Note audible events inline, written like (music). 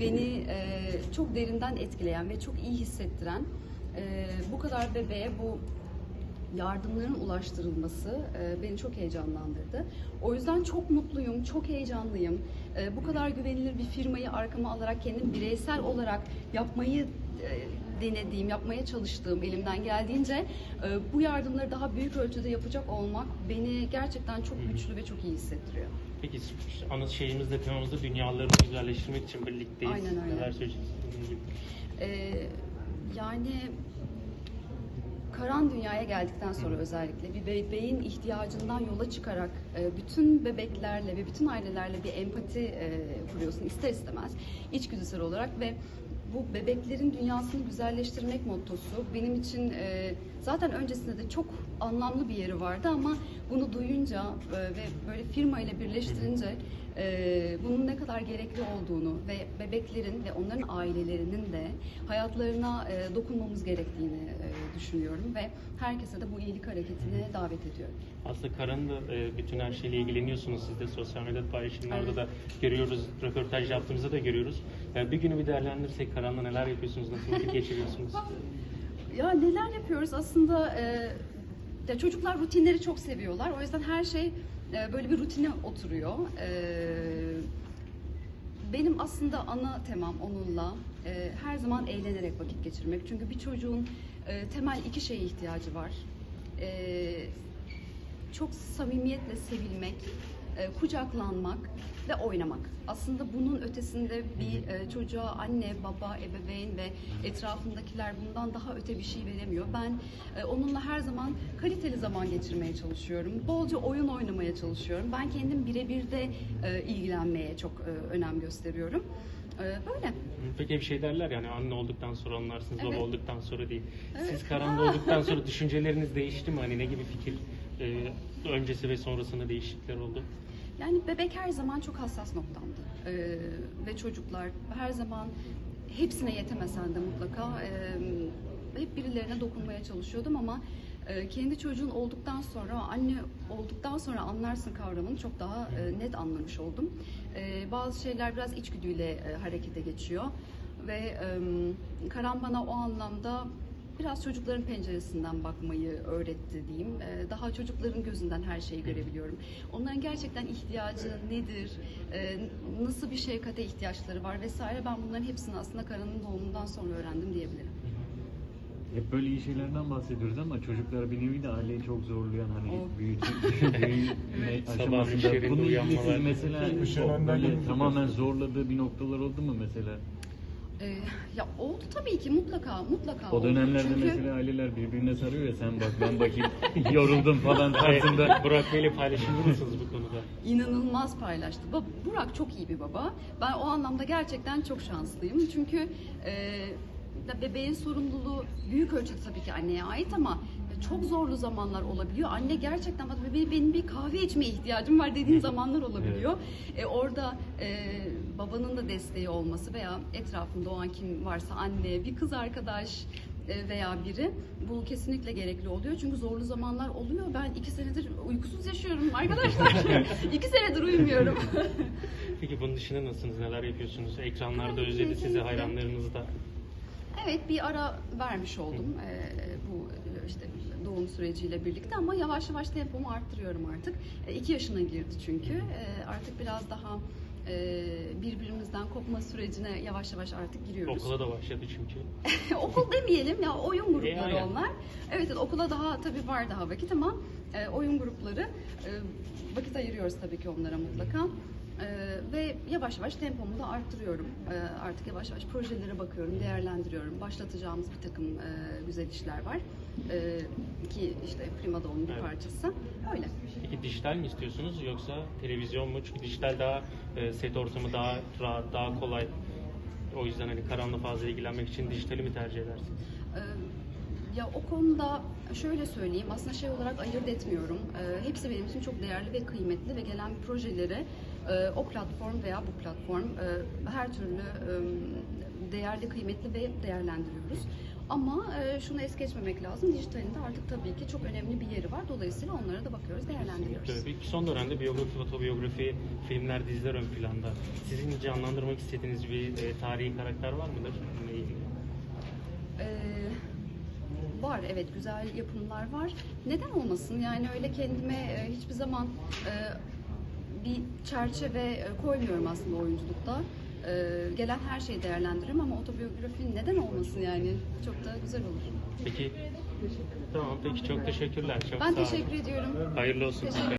Beni e, çok derinden etkileyen ve çok iyi hissettiren e, bu kadar bebeğe bu yardımların ulaştırılması e, beni çok heyecanlandırdı. O yüzden çok mutluyum, çok heyecanlıyım. E, bu kadar güvenilir bir firmayı arkama alarak kendim bireysel olarak yapmayı e, denediğim, yapmaya çalıştığım elimden geldiğince e, bu yardımları daha büyük ölçüde yapacak olmak beni gerçekten çok güçlü ve çok iyi hissettiriyor. Peki ana şeyimizde temamızda dünyalarını güzelleştirmek için birlikteyiz. Aynen öyle. Neler söyleyeceksiniz? Ee, yani karan dünyaya geldikten sonra özellikle bir bebeğin ihtiyacından yola çıkarak e, bütün bebeklerle ve bütün ailelerle bir empati e, kuruyorsun ister istemez içgüdüsel olarak ve bu bebeklerin dünyasını güzelleştirmek mottosu benim için e, zaten öncesinde de çok anlamlı bir yeri vardı ama bunu duyunca e, ve böyle firma ile birleştirince e, bunun ne kadar gerekli olduğunu ve bebeklerin ve onların ailelerinin de hayatlarına e, dokunmamız gerektiğini e, düşünüyorum ve herkese de bu iyilik hareketine davet ediyorum. Aslında Karan'ın da e, bütün her şeyle ilgileniyorsunuz. Siz de sosyal medyada paylaşımlarda Evet. da görüyoruz. Röportaj yaptığımızda da görüyoruz. E, bir günü bir değerlendirsek Karan'la neler yapıyorsunuz? Nasıl vakit geçiriyorsunuz? Ya neler yapıyoruz aslında e, ya çocuklar rutinleri çok seviyorlar. O yüzden her şey e, böyle bir rutine oturuyor. E, benim aslında ana temam onunla e, her zaman eğlenerek vakit geçirmek. Çünkü bir çocuğun e, temel iki şeye ihtiyacı var. E, çok samimiyetle sevilmek, e, kucaklanmak ve oynamak. Aslında bunun ötesinde bir e, çocuğa anne, baba, ebeveyn ve etrafındakiler bundan daha öte bir şey veremiyor. Ben e, onunla her zaman kaliteli zaman geçirmeye çalışıyorum. Bolca oyun oynamaya çalışıyorum. Ben kendim birebir de e, ilgilenmeye çok e, önem gösteriyorum. E, böyle. Peki bir şey derler yani anne olduktan sonra anlarsınız, baba Evet. olduktan sonra değil. Evet. Siz (laughs) Karan'da olduktan sonra düşünceleriniz değişti mi? Hani ne gibi fikir e, öncesi ve sonrasında değişiklikler oldu? Yani bebek her zaman çok hassas noktamdı. Ee, ve çocuklar her zaman hepsine yetemesen de mutlaka e, hep birilerine dokunmaya çalışıyordum ama e, kendi çocuğun olduktan sonra, anne olduktan sonra anlarsın kavramını çok daha e, net anlamış oldum. E, bazı şeyler biraz içgüdüyle e, harekete geçiyor ve e, Karan bana o anlamda biraz çocukların penceresinden bakmayı öğretti diyeyim. Ee, Daha çocukların gözünden her şeyi görebiliyorum. Onların gerçekten ihtiyacı nedir, ee, nasıl bir şefkate ihtiyaçları var vesaire. Ben bunların hepsini aslında Karan'ın doğumundan sonra öğrendim diyebilirim. Hep böyle iyi şeylerden bahsediyoruz ama çocuklar bir nevi de aileyi çok zorlayan hani O. büyütmek, büyüme Sabah aşamasında. Bunun ilgili siz mesela böyle tamamen zorladığı bir noktalar oldu mu mesela? Ee, ya oldu tabii ki mutlaka mutlaka O oldu. dönemlerde Çünkü mesela aileler birbirine sarıyor ya sen bak ben bakayım (laughs) yoruldum falan tarzında. Burak Bey'le paylaşımda mısınız bu konuda? inanılmaz paylaştı. Bab- Burak çok iyi bir baba. Ben o anlamda gerçekten çok şanslıyım. Çünkü e, bebeğin sorumluluğu büyük ölçüde tabii ki anneye ait ama çok zorlu zamanlar olabiliyor. Anne gerçekten "Bak bebeğim benim bir kahve içmeye ihtiyacım var dediğin zamanlar olabiliyor. E, orada e, babanın da desteği olması veya etrafında o an kim varsa anne, bir kız arkadaş e, veya biri bu kesinlikle gerekli oluyor. Çünkü zorlu zamanlar oluyor. Ben iki senedir uykusuz yaşıyorum arkadaşlar. (laughs) iki senedir uyumuyorum. (laughs) Peki bunun dışında nasılsınız? Neler yapıyorsunuz? Ekranlarda Gayet özledi sizi, hayranlarınız da. evet bir ara vermiş oldum e, bu işte doğum süreciyle birlikte ama yavaş yavaş tempomu arttırıyorum artık. E, iki yaşına girdi çünkü. E, artık biraz daha e, birbirimizden kopma sürecine yavaş yavaş artık giriyoruz. Okula da başladı çünkü. (laughs) Okul demeyelim ya oyun grupları E, aynen. onlar. Evet, okula daha tabii var daha vakit ama e, oyun grupları e, vakit ayırıyoruz tabii ki onlara mutlaka. E, ve yavaş yavaş tempomu da arttırıyorum. E, artık yavaş yavaş projelere bakıyorum, değerlendiriyorum. Başlatacağımız bir takım e, güzel işler var. E, ki işte Prima Donn'un bir Evet. parçası. Öyle. Peki dijital mi istiyorsunuz yoksa televizyon mu? Çünkü dijital daha e, set ortamı daha rahat, daha kolay. O yüzden hani karanlık fazla ilgilenmek için dijitali mi tercih edersiniz? Ee, Ya o konuda şöyle söyleyeyim, aslında şey olarak ayırt etmiyorum. Ee, hepsi benim için çok değerli ve kıymetli ve gelen projeleri e, o platform veya bu platform e, her türlü e, değerli, kıymetli ve değerlendiriyoruz. Ama e, şunu es geçmemek lazım. Dijitalinde artık tabii ki çok önemli bir yeri var. Dolayısıyla onlara da bakıyoruz, değerlendiriyoruz. Tabii ki son dönemde biyografi, otobiyografi, filmler, diziler ön planda. Sizin canlandırmak istediğiniz bir e, tarihi karakter var mıdır? Ee, var evet güzel yapımlar var. Neden olmasın? Yani öyle kendime e, hiçbir zaman e, bir çerçeve e, koymuyorum aslında oyunculukta. E, gelen her şeyi değerlendiririm ama otobiyografi neden olmasın yani? Çok da güzel olur. Peki, tamam peki çok teşekkürler. Çok Ben sağ olun. teşekkür ediyorum. Hayırlı olsun. Teşekkür